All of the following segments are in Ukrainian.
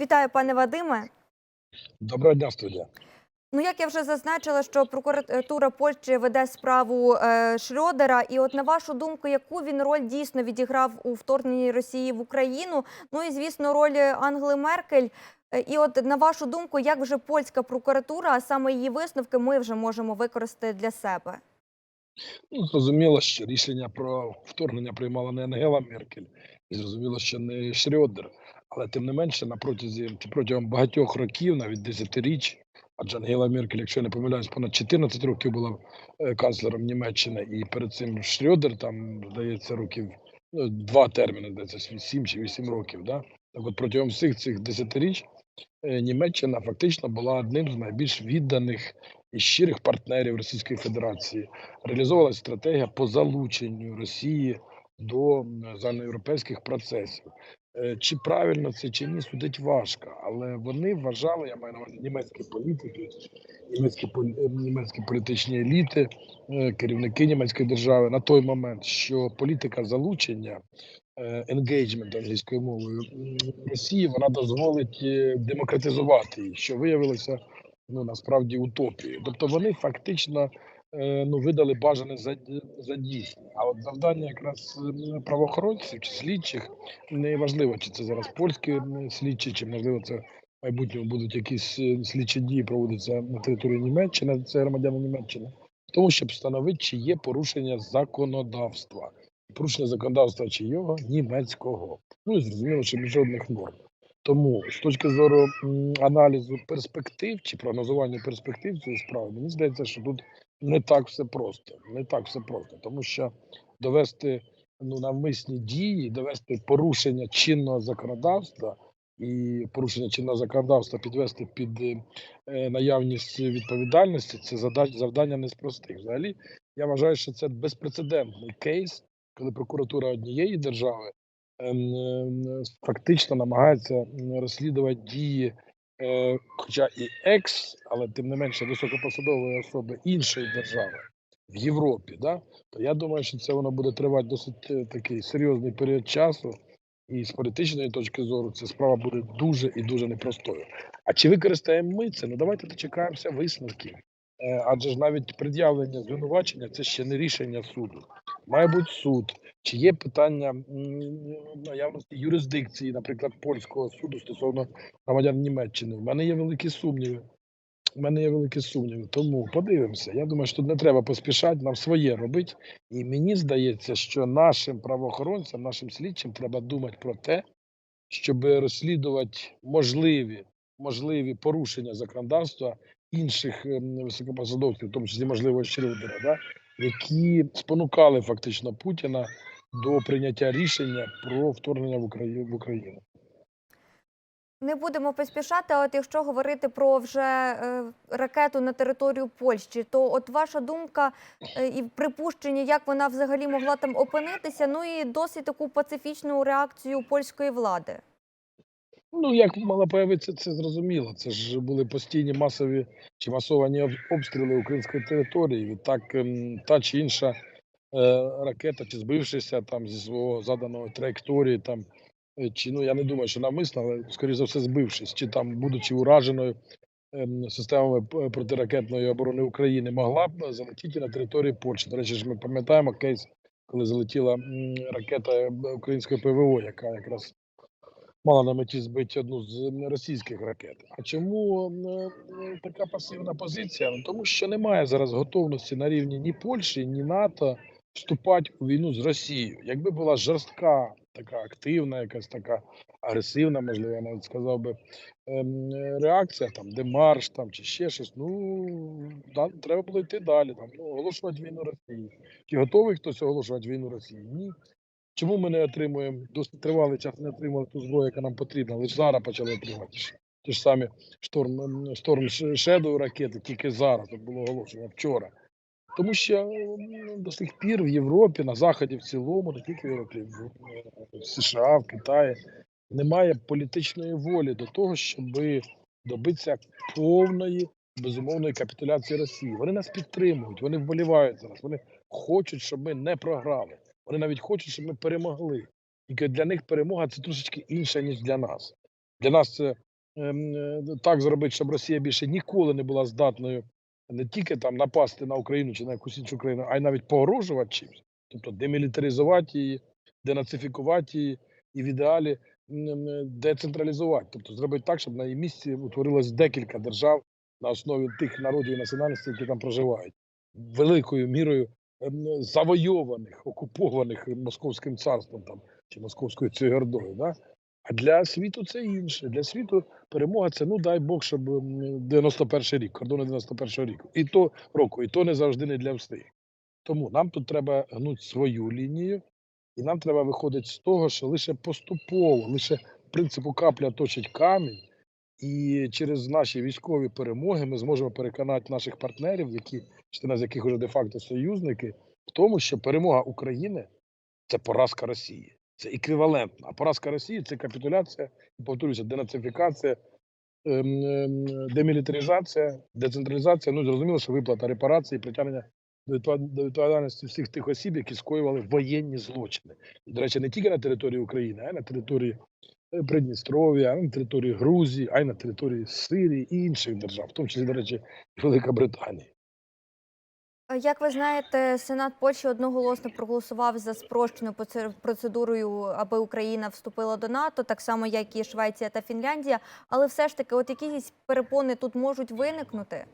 Вітаю, пане Вадиме. Доброго дня, студія. Ну, як я вже зазначила, що прокуратура Польщі веде справу е, Шрёдера. І от на вашу думку, яку він роль дійсно відіграв у вторгненні Росії в Україну? Ну і звісно, роль Ангели Меркель. Е, І от на вашу думку, як вже польська прокуратура, а саме її висновки, ми вже можемо використати для себе? Ну, зрозуміло, що рішення про вторгнення приймала не Ангела Меркель, і зрозуміло, що не Шрёдер. Але тим не менше, на протязі протягом багатьох років, навіть десятиріч, адже Ангела Меркель, якщо я не помиляюсь, понад 14 років була е, канцлером Німеччини, і перед цим Шрёдер, там, здається, років ну, два терміни, здається, 7 чи 8 років. Да? Так от протягом всіх цих десятиріч е, Німеччина фактично була одним з найбільш відданих і щирих партнерів Російської Федерації. Реалізовувалася стратегія по залученню Росії до загальноєвропейських процесів. Е, Чи правильно це чи ні, судить важко, але вони вважали, я маю на увазі німецькі політики, німецькі е, німецькі політичні еліти, е, керівники німецької держави на той момент, що політика залучення енгейджмент англійською мовою Росії вона дозволить демократизувати її, що виявилося ну насправді утопією. Тобто вони фактично ну видали бажане за, за дійсне. А от завдання якраз правоохоронців чи слідчих неважливо, чи це зараз польські слідчі, чи можливо це в майбутньому будуть якісь е, слідчі дії проводитися на території Німеччини, це громадяни Німеччини, тому щоб встановити, чи є порушення законодавства. Порушення законодавства чийого німецького. Ну і зрозуміло, що міжнародних норм. Тому з точки зору аналізу перспектив чи прогнозування перспектив цієї справи, мені здається, що тут не так все просто. Не так все просто, тому що довести ну, навмисні дії, довести порушення чинного законодавства і порушення чинного законодавства підвести під е, наявність відповідальності, це задач, завдання не з простих. Взагалі, я вважаю, що це безпрецедентний кейс, коли прокуратура однієї держави ем, ем, фактично намагається розслідувати дії, хоча і екс, але тим не менше високопосадової особи іншої держави в Європі. Да? То я думаю, що це воно буде тривати досить е, такий серйозний період часу. І з політичної точки зору ця справа буде дуже і дуже непростою. А чи використаємо ми це? Ну давайте дочекаємося висновків. Е, Адже ж навіть пред'явлення звинувачення це ще не рішення суду. Має бути суд. Чи є питання наявності юрисдикції, наприклад, польського суду стосовно громадян Німеччини? У мене є великі сумніви. У мене є великі сумніви. Тому подивимося. Я думаю, що не треба поспішати, нам своє робити. І мені здається, що нашим правоохоронцям, нашим слідчим треба думати про те, щоб розслідувати можливі, можливі порушення законодавства інших ем, високопосадовців, в тому числі можливо Шрёдера, да, які спонукали фактично Путіна до прийняття рішення про вторгнення в Україну. Не будемо поспішати. а От якщо говорити про вже е, ракету на територію Польщі, то от ваша думка е, і припущення, як вона взагалі могла там опинитися, ну і досить таку пацифічну реакцію польської влади. Ну, як мала появитися, це зрозуміло. Це ж були постійні масові чи масовані обстріли української території. Відтак ем, та чи інша е, ракета, чи збившися там зі свого заданого траєкторії, там е, чи ну я не думаю, що навмисно, але скоріше за все збившись, чи там, будучи ураженою ем, системами протиракетної оборони України, могла б залетіти на територію Польщі. До речі, ж ми пам'ятаємо кейс, коли залетіла ракета е, української ПВО, яка якраз мала на меті збити одну з російських ракет. А чому е, така пасивна позиція? Ну тому що немає зараз готовності на рівні ні Польщі, ні НАТО вступати у війну з Росією. Якби була жорстка, така активна, якась така агресивна, можливо, я навіть сказав би ем, е, реакція, там демарш, там чи ще щось. Ну да, треба було йти далі. Там ну, оголошувати війну Росії. Чи готовий хтось оголошувати війну Росії? Ні. Чому ми не отримуємо досить тривалий час не отримали ту зброю, яка нам потрібна, лише зараз почали отримати. Ті ж самі шторм, шторм Шедоу ракети, тільки зараз це було оголошено вчора. Тому що до сих пір в Європі, на Заході в цілому, не тільки в Європі, в, США, в Китаї, немає політичної волі до того, щоб добитися повної безумовної капітуляції Росії. Вони нас підтримують, вони вболівають за нас, вони хочуть, щоб ми не програли. Вони навіть хочуть, щоб ми перемогли. Тільки для них перемога це трошечки інша, ніж для нас. Для нас це ем, е, так зробити, щоб Росія більше ніколи не була здатною не тільки там напасти на Україну чи на якусь іншу країну, а й навіть погрожувати чимось. Тобто демілітаризувати її, денацифікувати її і в ідеалі децентралізувати. Тобто зробити так, щоб на її місці утворилось декілька держав на основі тих народів і національностей, які там проживають, великою мірою завойованих, окупованих Московським царством там чи Московською цією ордою. Да? А для світу це інше. Для світу перемога це ну дай Бог, щоб м, 91 рік, кордони 91 року. І то року, і то не завжди не для всіх. Тому нам тут треба гнути свою лінію, і нам треба виходити з того, що лише поступово, лише принципу капля точить камінь, і через наші військові перемоги ми зможемо переконати наших партнерів, які частина з яких вже де-факто союзники, в тому, що перемога України це поразка Росії. Це еквівалентна. А поразка Росії це капітуляція, і, повторюся, денацифікація, ем, ем, демілітаризація, децентралізація. Ну зрозуміло, що виплата репарації, притягнення до відповідальності всіх тих осіб, які скоювали воєнні злочини. І, до речі, не тільки на території України, а й на території Придністров'я, на території Грузії, а й на території Сирії і інших держав, в тому числі, до речі, Велика Британія. Е, Як ви знаєте, Сенат Польщі одноголосно проголосував за спрощеною поце- процедурою, аби Україна вступила до НАТО, так само як і Швеція та Фінляндія. Але все ж таки, от якісь перепони тут можуть виникнути.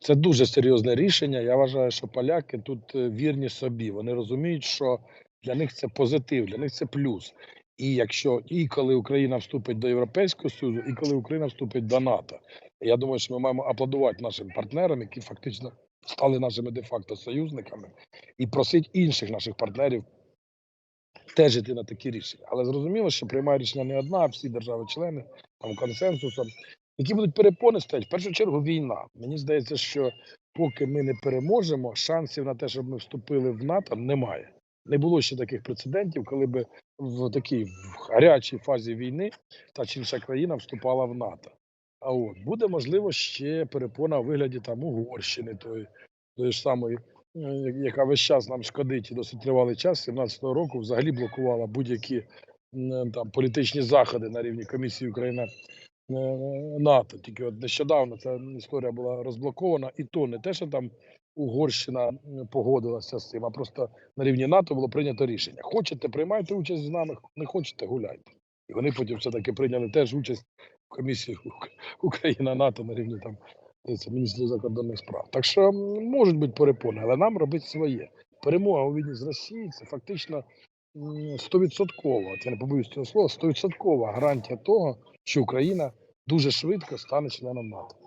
Це дуже серйозне рішення. Я вважаю, що поляки тут е, вірні собі. Вони розуміють, що для них це позитив, для них це плюс. І якщо і коли Україна вступить до Європейського Союзу, і коли Україна вступить до НАТО, я думаю, що ми маємо аплодувати нашим партнерам, які фактично стали нашими де-факто союзниками, і просить інших наших партнерів теж іти на такі рішення. Але зрозуміло, що приймає рішення не одна, а всі держави-члени там консенсусом. Які будуть перепони стоять? В першу чергу війна. Мені здається, що поки ми не переможемо, шансів на те, щоб ми вступили в НАТО, немає. Не було ще таких прецедентів, коли би в такій гарячій фазі війни та чи інша країна вступала в НАТО. А от буде можливо ще перепона у вигляді там Угорщини, тої, тої ж самої, е, яка весь час нам шкодить і досить тривалий час, 17-го року взагалі блокувала будь-які там політичні заходи на рівні комісії Україна е, НАТО. Тільки от нещодавно ця історія була розблокована, і то не те, що там Угорщина погодилася з цим, а просто на рівні НАТО було прийнято рішення. Хочете, приймайте участь з нами, не хочете, гуляйте. І вони потім все-таки прийняли теж участь в комісії Україна НАТО на рівні там міністрів закордонних справ. Так що можуть бути перепони, але нам робити своє. Перемога у війні з Росією це фактично стовідсоткова, я не побоюсь цього слова, стовідсоткова гарантія того, що Україна дуже швидко стане членом НАТО.